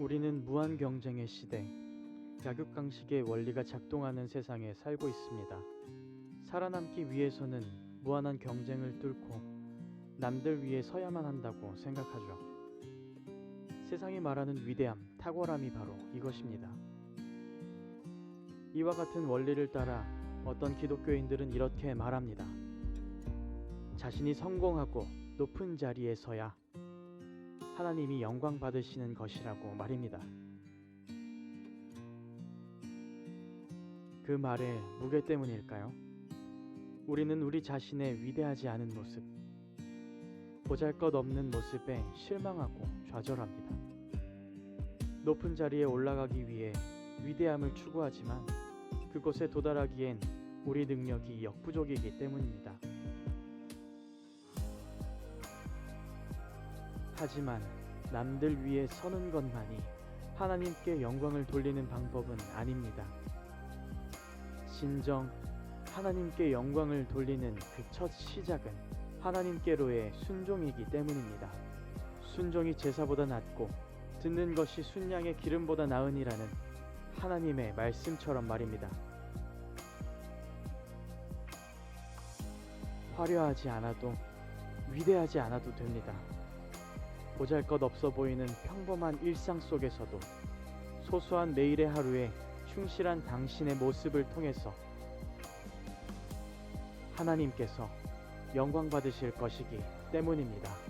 우리는 무한 경쟁의 시대, 약육강식의 원리가 작동하는 세상에 살고 있습니다. 살아남기 위해서는 무한한 경쟁을 뚫고 남들 위에 서야만 한다고 생각하죠. 세상이 말하는 위대함, 탁월함이 바로 이것입니다. 이와 같은 원리를 따라 어떤 기독교인들은 이렇게 말합니다. 자신이 성공하고 높은 자리에 서야 하나님이 영광 받으시는 것이라고 말입니다. 그 말의 무게 때문일까요? 우리는 우리 자신의 위대하지 않은 모습, 보잘 것 없는 모습에 실망하고 좌절합니다. 높은 자리에 올라가기 위해 위대함을 추구하지만 그곳에 도달하기엔 우리 능력이 역부족이기 때문입니다. 하지만 남들 위해 서는 것만이 하나님께 영광을 돌리는 방법은 아닙니다. 진정 하나님께 영광을 돌리는 그 첫 시작은 하나님께로의 순종이기 때문입니다. 순종이 제사보다 낫고 듣는 것이 순양의 기름보다 나으니라는 하나님의 말씀처럼 말입니다. 화려하지 않아도 위대하지 않아도 됩니다. 보잘 것 없어 보이는 평범한 일상 속에서도 소소한 매일의 하루에 충실한 당신의 모습을 통해서 하나님께서 영광 받으실 것이기 때문입니다.